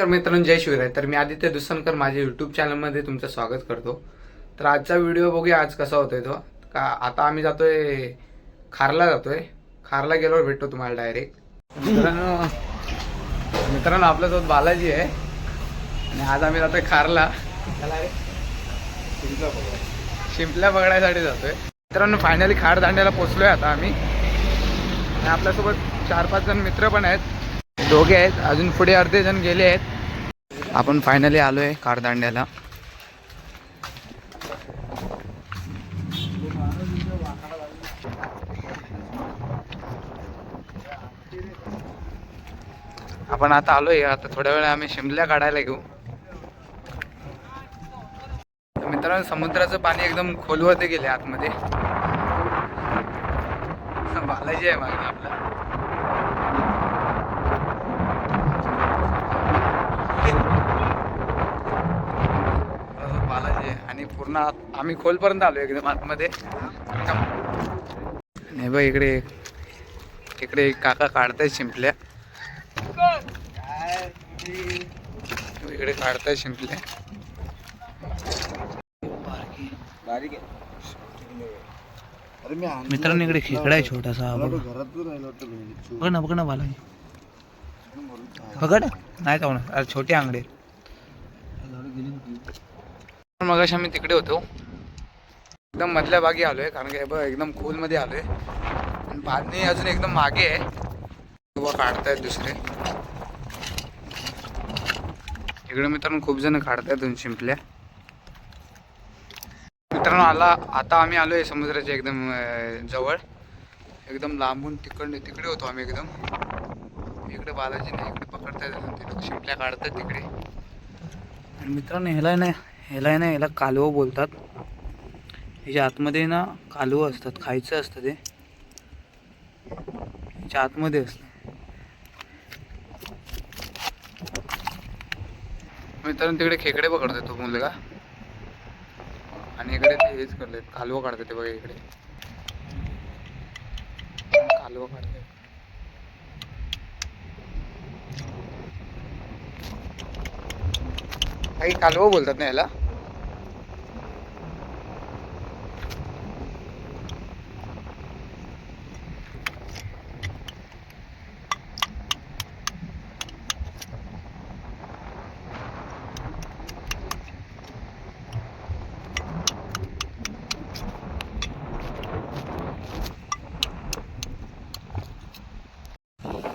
नमस्कार मित्रांनो जय शिवराय. तर मी आदित्य दुसनकर माझ्या यूट्यूब चॅनलमध्ये तुमचं स्वागत करतो. तर आजचा व्हिडिओ बघूया आज कसा होतोय तो. का आता आम्ही जातोय खारला जातोय. खारला गेल्यावर भेटतो तुम्हाला डायरेक्ट मित्रांनो मित्रांनो आपल्यासोबत बालाजी आहे आणि आज आम्ही जातोय खारला. शिंपल्या बघण्यासाठी जातोय. मित्रांनो फायनली खार दांड्याला पोचलोय आता आम्ही. आणि आपल्यासोबत चार पाच जण मित्र पण आहेत. दोघे आहेत अजून पुढे अर्धे जण गेले आहेत. आपण फायनली आलोय कारदांड्याला. आपण आता आलोय आता थोड्या वेळ आम्ही शिमल्या काढायला घेऊ मित्रांनो समुद्राचं पाणी एकदम खोलवरती गेले आतमध्ये. बालाजी आहे मागे आपला अं, बालाजी आहे. आणि पूर्ण आम्ही खोलपर्यंत आलो एकदम आतमध्ये नाही बघ इकडे इकडे एक काका काढतायत शिंपल्या. इकडे काढतायत शिंपल्या. बारीक आहे. अरे मी आणलं मित्रांनो इकडे खेकडा आहे छोटासा बघ. ना बघ ना बालाजी. पकड. नाही का म्हणा. अरे छोटे आंगडे झाडं आम्ही तिकडे होतो. एकदम मधल्या भागी आलोय कारण की बघ एकदम खोलमध्ये आलोय. आहे पाणी अजून एकदम मागे आहे. किंवा काढतायत दुसरे. इकडे मित्रांनो खूप जण काढतायत दोन शिंपल्या. मित्रांनो आला आता आम्ही आलोय समुद्राच्या एकदम जवळ. एकदम लांबून तिकडे तिकडे होतो आम्ही एकदम. इकडे बालाजी नाही इकडे पकडतायत ते लोक. शिंपल्या काढतात तिकडे. आणि मित्रांनो ह्याला नाही ह्याला आहे ना याला कालवं बोलतात. ह्याच्या आतमध्ये ना कालवं असतात खायचं असतं ते. ह्याच्या आतमध्ये असतं. मित्रांनो तिकडे खेकडे पकडतो तो मुलगा. आणि इकडे ते हेच करले कालवं काढतात ते बघा इकडे. कालवं काढतात. काही कालवं बोलतात ना याला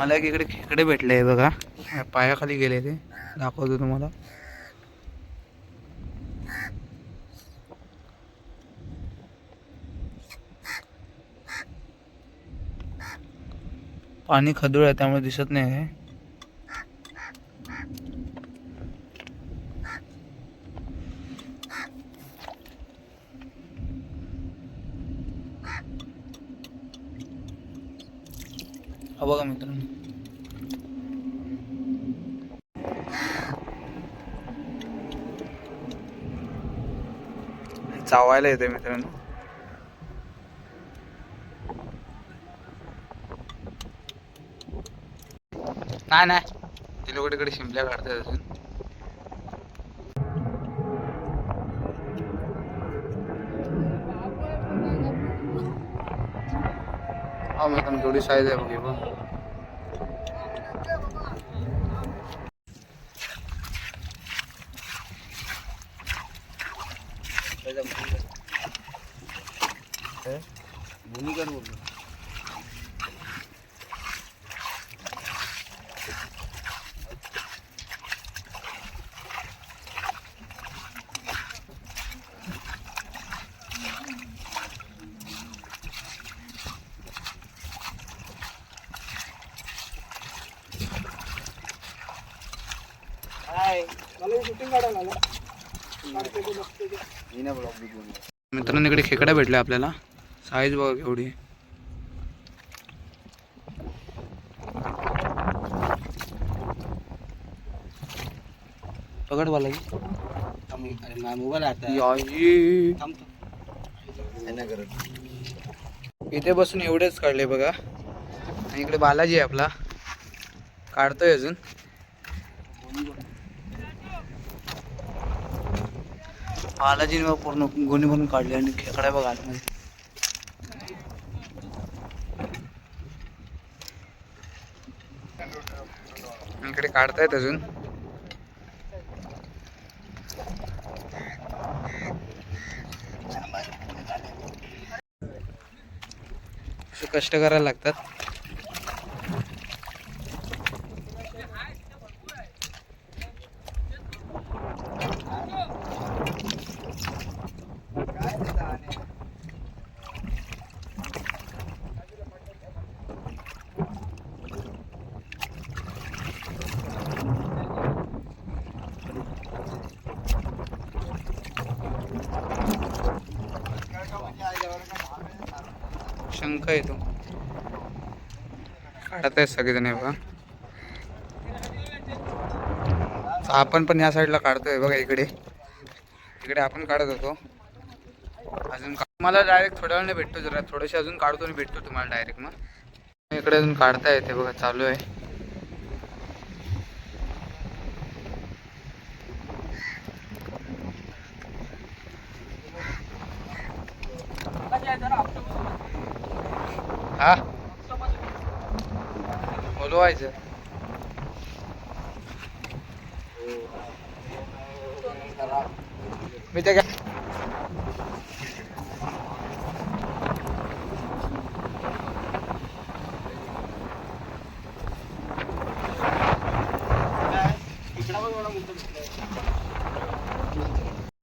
मला एक इकडे खेकडे भेटले आहे बघा. पायाखाली गेले ते. दाखवतो तुम्हाला. पाणी खदूळ आहे त्यामुळे दिसत नाही हा बघा मित्रांनो. चावायला येते मित्रांनो. नाही नाही. ते लोक तिकडे शिंपल्या काढतात अजून. हा मित्रांनो थोडी साईज आहे बघ हे बघ. भूमिका मित्रांनो इकडे खेकडा भेटला आपल्याला. साईज बघा एवढी पकड बालाजी मोबाईल आता इथे बसून एवढेच काढले बघा. आणि इकडे बालाजी आहे आपला. काढतोय अजून. बालाजीने पूर्ण गोणी भरून काढली आणि खेकडा बघा आतमध्ये. इकडे काढतायत अजून. कष्ट करायला लागतात. नेमका येतो काढत आहेत सगळेजण हे बघा आपण पण या साईडला काढतोय बघा इकडे. इकडे आपण काढत होतो. अजून का- मला डायरेक्ट थोड्या वेळाने भेटतो जरा. थोडेसे अजून काढतो आणि भेटतो तुम्हाला डायरेक्ट मग. इकडे अजून काढता येते बघा. चालू आहे. हा? बोलवायचं. मी ते काय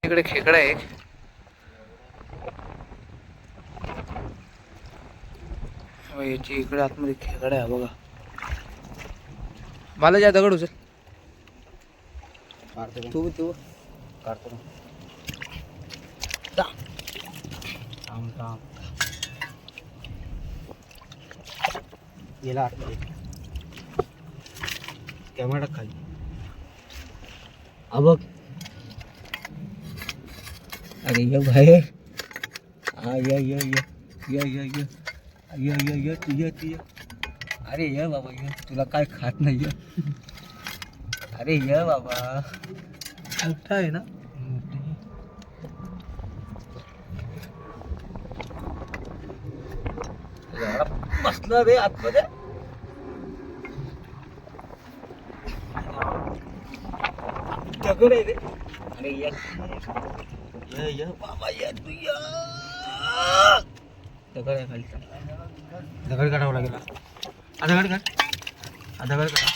इकडे खेकडा आहे एक हो, याची इकडे आतमध्ये खेकडा आहे बघा. बालाजी हा दगड उचल काढतो? तू तू काढतो. थांब थांब. गेला कॅमेरा खाली. हा बघ. अरे ये भाई हा ये ये. ये ये ये. ये ये ये ये तू ये तू ये. अरे ये बाबा ये तुला काय खात नाही ये अरे ये बाबा. मोठा आहे ना? बसला रे आतमध्ये. दगड आहे रे. अरे ये. ये ये बाबा ये तू ये. दगड आहे खाली दगड काढावं लागेल. हा दगड काढ. हा दगड काढा.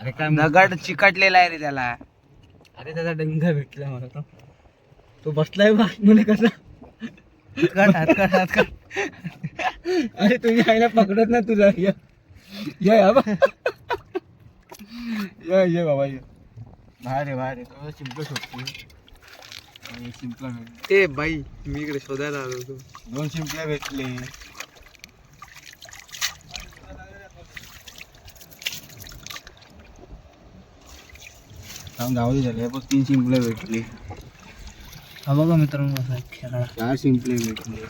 अरे काय दगड चिकटलेला आहे रे त्याला. अरे त्याचा डंगा भेटला मला तो. तो बसलाय बा म्हणे कसा. हात हात काढ हात काढ. अरे तुम्ही आईला पकडत ना तुला. ये. ये या बा. ये ये बाबा ये. बाहेर आहे बाहेर आहे तो शिंपलं शोधतो आणि शिंपला भेटले. ते बाई मी इकडे शोधायला आलो होतो. दोन शिंपल्या भेटले. गावली झाले बघ तीन शिंपले भेटले. हा बघा मित्रांनो असा खेकडा चार शिंपले भेटले.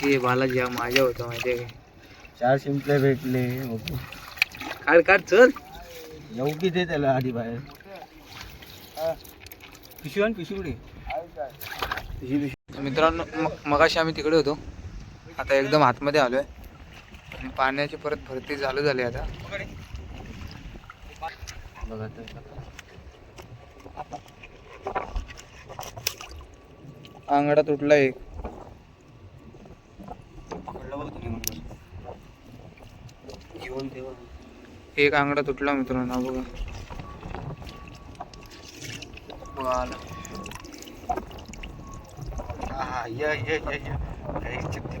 ते बालाजी हा माझ्या होता माहिती आहे चार शिंपले भेटले बघू. काढ काढ चल. येऊ की दे त्याला आधी बाहेर. पिशवी आण पिशवी कुठे ही मित्रांनो मगाशी आम्ही तिकडे होतो. आता एकदम आतमध्ये आलोय. आणि पाण्याची परत भरती चालू झाली आता. आंगडा तुटला एक. एक आंगडा तुटला मित्रांनो बघा. बघा आला. हा ये ये ये ये. काही चिपते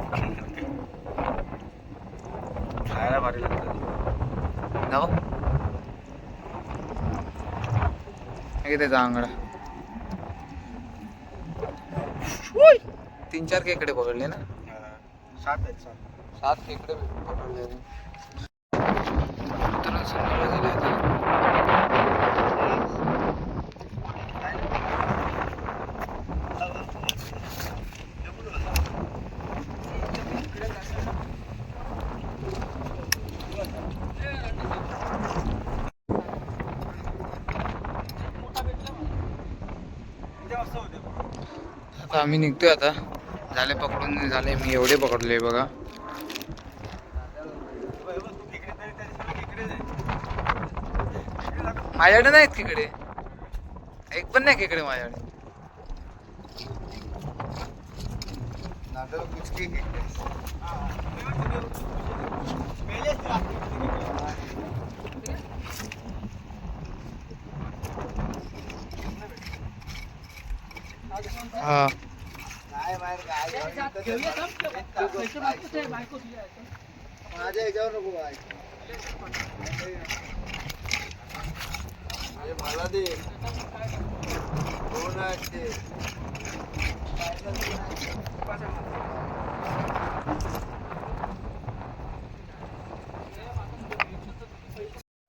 खायला भारी लागतं जाऊ. त्याचा आंगडा तीन चार खेकडे पकडले ना? सात आहेत सात. सात खेकडे पकडले. संध्याकाळ झाली आता आता आम्ही निघतोय आता. झाले पकडून झाले मी एवढे पकडले बघा. माझ्याकडे नाहीत तिकडे. एक पण नाही तिकडे माझ्याकडे. हा. माझ्या नको मला दे.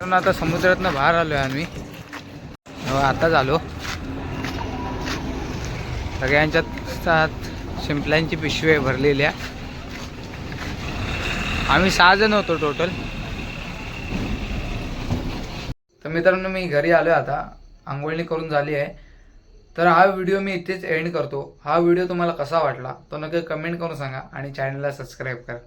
दोन आता समुद्रातनं बाहेर आलोय आम्ही. हो, आताच आलो. सगळ्यांच्यात सात शिंपल्यांची पिशवी आहे भरलेल्या आम्ही सहा जण होतो टोटल तर मित्रांनो मी घरी आलोय आता. आंघोळणी करून झाली आहे. तर हा व्हिडिओ मी इथेच एंड करतो. हा व्हिडिओ तुम्हाला कसा वाटला तो नक्की कमेंट करून सांगा आणि चॅनलला सबस्क्राईब करा.